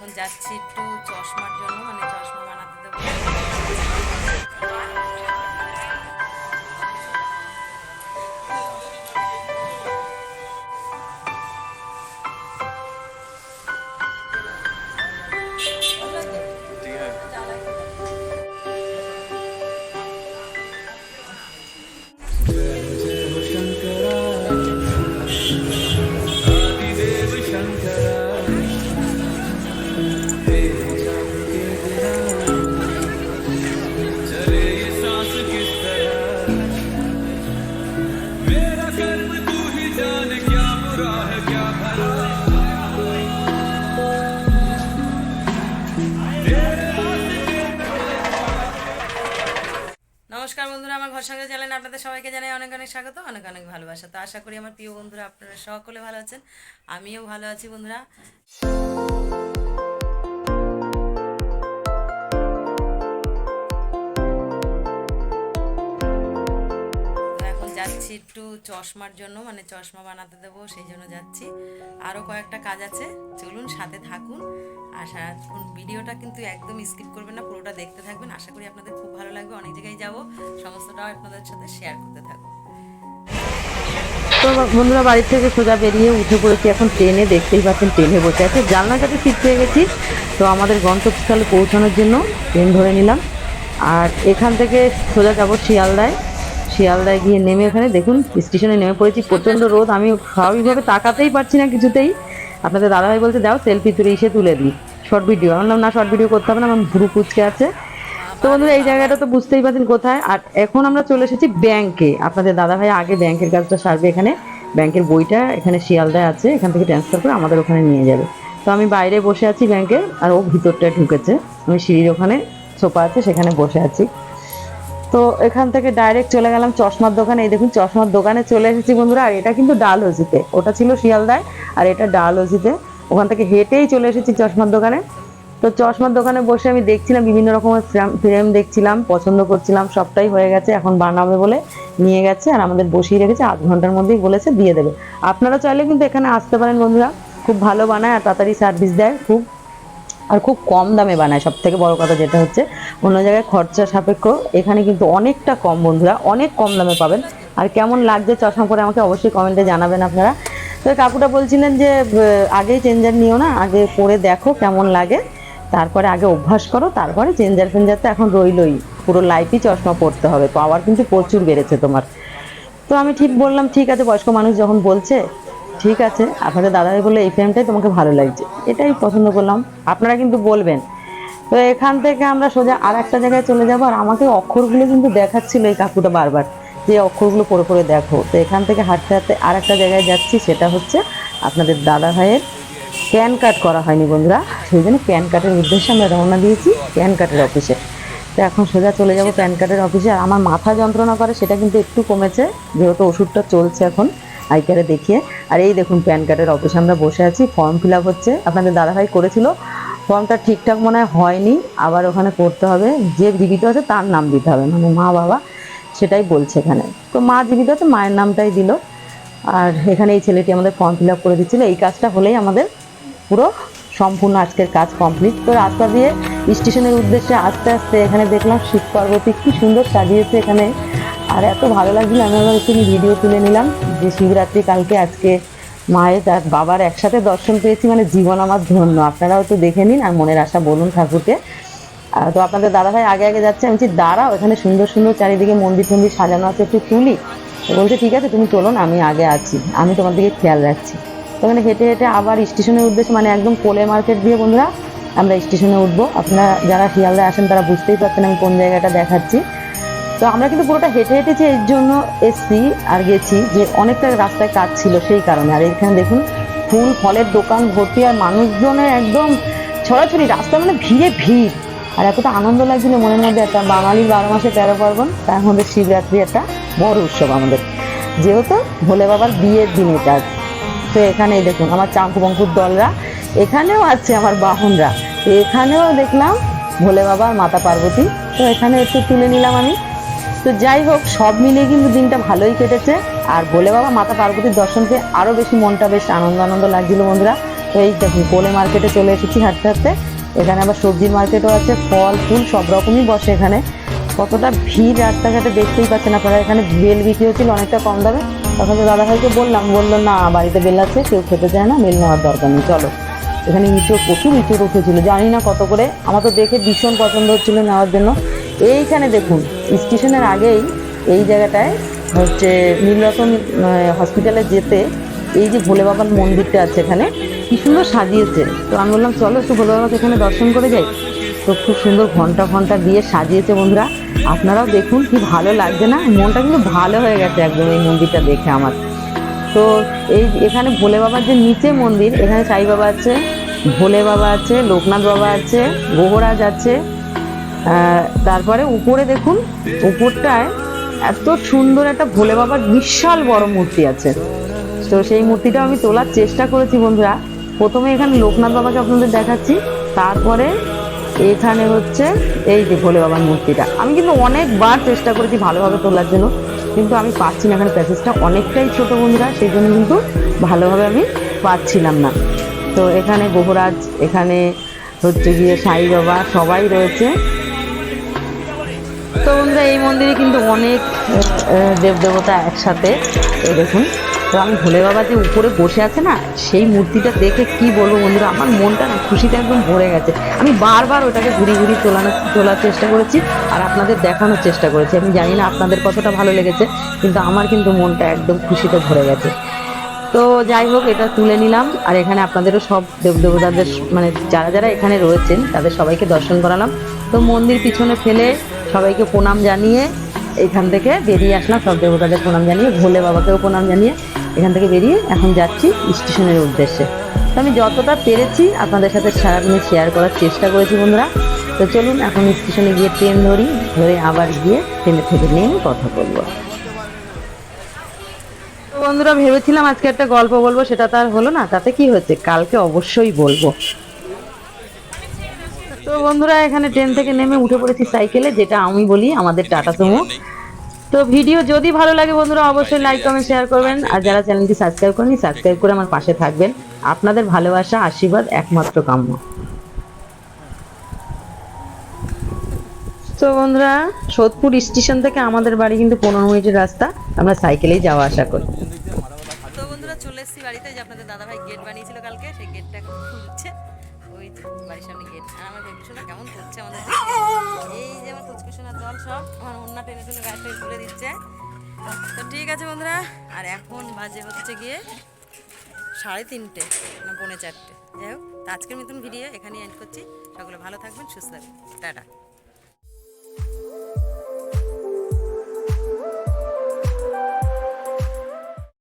এখন যাচ্ছি একটু চশমার জন্য মানে নমস্কার বন্ধুরা, আমার ঘর সঙ্গে চ্যানেলে আপনাদের সবাইকে জানাই অনেক অনেক স্বাগত, অনেক অনেক ভালোবাসা। তো আশা করি আমার প্রিয় বন্ধুরা আপনারা সকলে ভালো আছেন, আমিও ভালো আছি বন্ধুরা। যাচ্ছি একটু চশমার জন্য মানে চশমা বানাতে দেবো, সেই জন্য যাচ্ছি। আরও কয়েকটা কাজ আছে, চলুন সাথে থাকুন। আর সারাক্ষণ ভিডিওটা কিন্তু একদম স্কিপ করবেন না, পুরোটা দেখতে থাকবেন। আশা করি আপনাদের খুব ভালো লাগবে, অনেক জায়গায় যাব, সমস্তটাও আপনাদের সাথে শেয়ার করতে থাকব। তো বন্ধুরা, বাড়ি থেকে সোজা বেরিয়ে উঠে পড়েছি এখন ট্রেনে, দেখতেই পাচ্ছেন ট্রেনে বসে আছে। জানলার কাছে সিট পেয়ে গেছি। তো আমাদের গন্তব্যস্থলে পৌঁছানোর জন্য ট্রেন ধরে নিলাম। আর এখান থেকে সোজা যাব শিয়ালদায়। শিয়ালদায় গিয়ে নেমে ওখানে দেখুন, স্টেশনে নেমে পড়েছি, প্রচণ্ড রোদ, আমি স্বাভাবিকভাবে তাকাতেই পারছি না কিছুতেই। আপনাদের দাদাভাই বলতে দাও সেলফি তুলে, এসে তুলে দিই। শর্ট ভিডিও আমার না শর্ট ভিডিও করতে হবে না, আমার ভুরু কুচকে আছে। তো বন্ধুরা, এই জায়গাটা তো বুঝতেই পারছেন কোথায়। আর এখন আমরা চলে এসেছি ব্যাংকে আপনাদের দাদাভাই আগে ব্যাংকের কাজটা সারবে এখানে। ব্যাংকের বইটা এখানে শিয়ালদায় আছে, এখান থেকে ট্রান্সফার করে আমাদের ওখানে নিয়ে যাবে। তো আমি বাইরে বসে আছি ব্যাংকে আর ও ভিতরটায় ঢুকেছে। আমি সিঁড়ির ওখানে সোফা আছে, সেখানে বসে আছি। তো এখান থেকে ডাইরেক্ট চলে গেলাম চশমার দোকানে। এই দেখুন, চশমার দোকানে চলে এসেছি বন্ধুরা, আর এটা কিন্তু ডালহজিতে ওটা ছিল শিয়ালদায়, আর এটা ডালহজিতে ওখান থেকে হেঁটেই চলে এসেছি চশমার দোকানে। তো চশমার দোকানে বসে আমি দেখছিলাম, বিভিন্ন রকমের ফ্রেম দেখছিলাম, পছন্দ করছিলাম, সবটাই হয়ে গেছে, এখন বানাবে বলে নিয়ে গেছে, আর আমাদের বসিয়ে রেখেছে, আধ ঘণ্টার মধ্যেই বলেছে দিয়ে দেবে। আপনারা চাইলে কিন্তু এখানে আসতে পারেন বন্ধুরা, খুব ভালো বানায় আর তাড়াতাড়ি সার্ভিস দেয়, খুব আর খুব কম দামে বানায়। সব থেকে বড় কথা যেটা হচ্ছে, অন্য জায়গায় খরচা সাপেক্ষ, এখানে কিন্তু অনেকটা কম বন্ধুরা, অনেক কম দামে পাবেন। আর কেমন লাগছে চশমা পরে আমাকে অবশ্যই কমেন্টে জানাবেন আপনারা। তো কাকুটা বলছিলেন যে আগেই চেঞ্জার নিও না, আগে পরে দেখো কেমন লাগে। তারপরে আগে অভ্যাস করো, তারপরে চেঞ্জার ফেঞ্জার তো এখন রইলই। পুরো লাইফই চশমা পরতে হবে। পাওয়ার কিন্তু প্রচুর বেড়েছে তোমার। তো আমি ঠিক বললাম, ঠিক আছে, বয়স্ক মানুষ যখন বলছে ঠিক আছে, আপনাদের দাদাভাই বলে এই ফ্রেমটাই তোমাকে ভালো লাগছে। এটাই পছন্দ করলাম। আপনারা কিন্তু বলবেন। তো এখান থেকে আমরা সোজা আর একটা জায়গায় চলে যাব, আর আমাকে অক্ষরগুলো কিন্তু দেখাচ্ছিল এই কাকুটা বারবার, যে অক্ষরগুলো পড়ে পড়ে দেখো। তো এখান থেকে হাঁটতে হাঁটতে আর একটা জায়গায় যাচ্ছি, সেটা হচ্ছে আপনাদের দাদা ভাইয়ের প্যান কার্ড করা হয়নি বন্ধুরা। সেই জন্য প্যান কার্ডের উদ্দেশ্যে আমরা রওনা দিয়েছি প্যান কার্ডের অফিসে। তো এখন সোজা চলে যাব প্যান কার্ডের অফিসে, আর আমার মাথা যন্ত্রণা করে, সেটা কিন্তু একটু কমেছে, যেহেতু ওষুধটা চলছে এখন। আইকারে দেখিয়ে। আর এই দেখুন প্যান কার্ডের অফিসে আমরা বসে আছি, ফর্ম ফিল আপ হচ্ছে। আপনাদের দাদাভাই করেছিল। ফর্মটা ঠিকঠাক মনে হয় হয়নি। আবার ওখানে করতে হবে। যে জীবিত আছে তার নাম দিতে হবে। মানে মা বাবা সেটাই বলছে এখানে। তো মা জীবিত আছে, মায়ের নামটাই দিল। আর এখানে এই ছেলেটি আমাদের ফর্ম ফিল আপ করে দিচ্ছিল। এই কাজটা হলেই আমাদের পুরো সম্পূর্ণ আজকের কাজ কমপ্লিট। তো রাস্তা দিয়ে স্টেশনের উদ্দেশ্যে আস্তে আস্তে এখানে দেখলাম শীত পার্বতী, কি সুন্দর সাজিয়েছে এখানে। আর এত ভালো লাগছিল, আমি আবার একটু ভিডিও তুলে নিলাম। যে শিবরাত্রি কালকে আজকে মায়ের তার বাবার একসাথে দর্শন পেয়েছি মানে জীবন আমার ধন্য। আপনারাও তো দেখে নিন আর মনের আশা বলুন ঠাকুরকে। তো আপনাদের দাদাভাই আগে আগে যাচ্ছে, আমি বলছি, দাঁড়াও, এখানে সুন্দর সুন্দর চারিদিকে মন্দির টন্দির সাজানো আছে, একটু তুলি। বলছে, ঠিক আছে, তুমি চলো না, আমি আগে আছি, আমি তোমার দিকে খেয়াল রাখছি। তো ওখানে হেঁটে হেঁটে আবার স্টেশনের উদ্দেশ্যে মানে একদম কোলে মার্কেট দিয়ে বন্ধুরা, আমরা স্টেশনে উঠবো। আপনারা যারা শিয়ালদায় আসেন, তারা বুঝতেই পারছেন আমি কোন জায়গাটা দেখাচ্ছি। তো আমরা কিন্তু পুরোটা হেঁটে হেঁটেছি এর জন্য এসছি আর গেছি, যে অনেকটা রাস্তায় কাজ ছিল সেই কারণে। আর এখানে দেখুন, ফুল ফলের দোকান, ভর্তি, আর মানুষজনের একদম ছড়াছড়ি, রাস্তা মানে ভিড়ে ভিড়। আর এতটা আনন্দ লাগছিল মনের মধ্যে একটা বাঙালির বারো মাসে তেরো পার্বণ, তার মধ্যে শিবরাত্রি একটা বড় উৎসব আমাদের। যেহেতু ভোলে বাবার বিয়ের দিন এটা। তো এখানে এই দেখুন, আমার চাঙ্কু বঙ্কুর দলরা, এখানেও আছে আমার বাহনরা। এখানেও দেখলাম ভোলে বাবা মাতা পার্বতী। তো এখানে একটু তুলে নিলাম আমি। তো যাই হোক, সব মিলিয়ে কিন্তু দিনটা ভালোই কেটেছে। আর বলে বাবা, মাতা পার্বতীর দর্শনকে আরও বেশি মনটা বেশ আনন্দ আনন্দ লাগছিল বন্ধুরা। এই দেখুন, কোলে মার্কেটে চলে এসেছি হাঁটতে হাঁটতে। এখানে আবার সবজির মার্কেটও আছে, ফল, ফুল সব রকমই বসে এখানে। কতটা ভিড় রাস্তাঘাটে দেখতেই পাচ্ছেন আপনারা, এখানে বেল বিক্রি হচ্ছিল অনেকটা কম দামে। তখন তো দাদাভাইকে বললাম, বলল, না, বাড়িতে বেল আছে, কেউ খেতে চায় না, বেল নেওয়ার দরকার নেই, চলো। এখানে ইঁচড়, প্রচুর ইঁচড় উঠেছিল, জানি না কত করে। আমার তো দেখে ভীষণ পছন্দ হচ্ছিল নেওয়ার জন্য। এইখানে দেখুন স্টেশনের আগেই এই জায়গাটায় হচ্ছে নীলরতন হসপিটালে যেতে এই যে ভোলে বাবার মন্দিরটা আছে এখানে, কি সুন্দর সাজিয়েছে। তো আমি বললাম, চলো একটু ভোলে বাবাকে এখানে দর্শন করে যাই। তো খুব সুন্দর ঘণ্টা ঘণ্টা দিয়ে সাজিয়েছে বন্ধুরা। আপনারাও দেখুন কি ভালো লাগছে না? মনটা কিন্তু ভালো হয়ে গেছে একদম এই মন্দিরটা দেখে আমার। তো এই এখানে ভোলে বাবার যে নিচে মন্দির, এখানে সাই বাবা আছে, ভোলে বাবা আছে, লোকনাথ বাবা আছে, গোহরাজ আছে তারপরে উপরে দেখুন, উপরটায় এত সুন্দর একটা ভোলে বাবার বিশাল বড় মূর্তি আছে। তো সেই মূর্তিটা আমি তোলার চেষ্টা করেছি বন্ধুরা। প্রথমে এখানে লোকনাথ বাবাকে আপনাদের দেখাচ্ছি, তারপরে এখানে হচ্ছে এই যে ভোলে বাবার মূর্তিটা। আমি কিন্তু অনেকবার চেষ্টা করেছি ভালোভাবে তোলার জন্য, কিন্তু আমি পাচ্ছি না এখানে প্যাসেজটা অনেকটাই ছোট বন্ধুরা, সেই জন্য কিন্তু ভালোভাবে আমি পাচ্ছিলাম না। তো এখানে গোহরাজ এখানে হচ্ছে গিয়ে সাই বাবা, সবাই রয়েছে। তো বন্ধুরা এই মন্দিরে কিন্তু অনেক দেবদেবতা একসাথে। এই দেখুন, তো আমি ভোলে বাবা যে উপরে বসে আছে না, সেই মূর্তিটা দেখে কি বলব বন্ধুরা, আমার মনটা না খুশিতে একদম ভরে গেছে। আমি বারবার ওটাকে ঘুরি ঘুরি তোলানোর তোলার চেষ্টা করেছি আর আপনাদের দেখানোর চেষ্টা করেছি। আমি জানি না আপনাদের কতটা ভালো লেগেছে, কিন্তু আমার কিন্তু মনটা একদম খুশিতে ভরে গেছে। তো যাই হোক, এটা তুলে নিলাম। আর এখানে আপনাদেরও সব দেবদেবতাদের মানে যারা যারা এখানে রয়েছেন, তাদের সবাইকে দর্শন করালাম। তো মন্দির পিছনে ফেলে সবাইকে প্রণাম জানিয়ে এখান থেকে বেরিয়ে আসলাম, সব দেবতাদের প্রণাম জানিয়ে, ভোলে বাবাকেও প্রণাম জানিয়ে এখান থেকে বেরিয়ে এখন যাচ্ছি স্টেশনের উদ্দেশ্যে। তো আমি যতটা পেরেছি আপনাদের সাথে সারাদিনে শেয়ার করার চেষ্টা করেছি বন্ধুরা। তো চলুন এখন স্টেশনে গিয়ে ট্রেন ধরি, ধরে আবার গিয়ে ট্রেনে থেকে নেমে কথা বলব। বন্ধুরা, ভেবেছিলাম আজকে একটা গল্প বলব, সেটা তো আর হলো না, তাতে কি হয়েছে? কালকে অবশ্যই বলব। বন্ধুরা, এখানে ট্রেন থেকে নেমে উঠে পড়েছি সাইকেলে যেটা আমি বলি আমাদের টাটা সুমো তো ভিডিও যদি ভালো লাগে বন্ধুরা, অবশ্যই লাইক কমেন্ট শেয়ার করবেন। আর যারা চ্যানেলটি সাবস্ক্রাইব করেনি সাবস্ক্রাইব করে আমার পাশে থাকবেন। আপনাদের ভালোবাসা, আশীর্বাদ, একমাত্র কাম্য। তো বন্ধুরা, সোদপুর স্টেশন থেকে আমাদের বাড়ি কিন্তু পনেরো মিনিটের রাস্তা। আমরা সাইকেলেই যাওয়া আসা করি। তো বন্ধুরা, চলে এসেছি বাড়িতে। যে আপনাদের দাদাভাই গেট বানিয়েছিল কালকে, সেই গেটটা খুলছে। ওই বাড়ির সামনে গেট আর আমার বেবিসোনা কেমন করছে আমাদের এই যে আমার কুচকুশোনার দল সব, আমার অন্য টেনে টেনে গাড়িটা তুলে দিচ্ছে। তো ঠিক আছে বন্ধুরা, আর এখন বাজে হচ্ছে গিয়ে সাড়ে তিনটে, না পৌনে চারটে। যাই হোক আজকের মতন ভিডিও এখানেই এন্ড করছি। সকলে ভালো থাকবেন, সুস্থ থাকবেন। টাটা।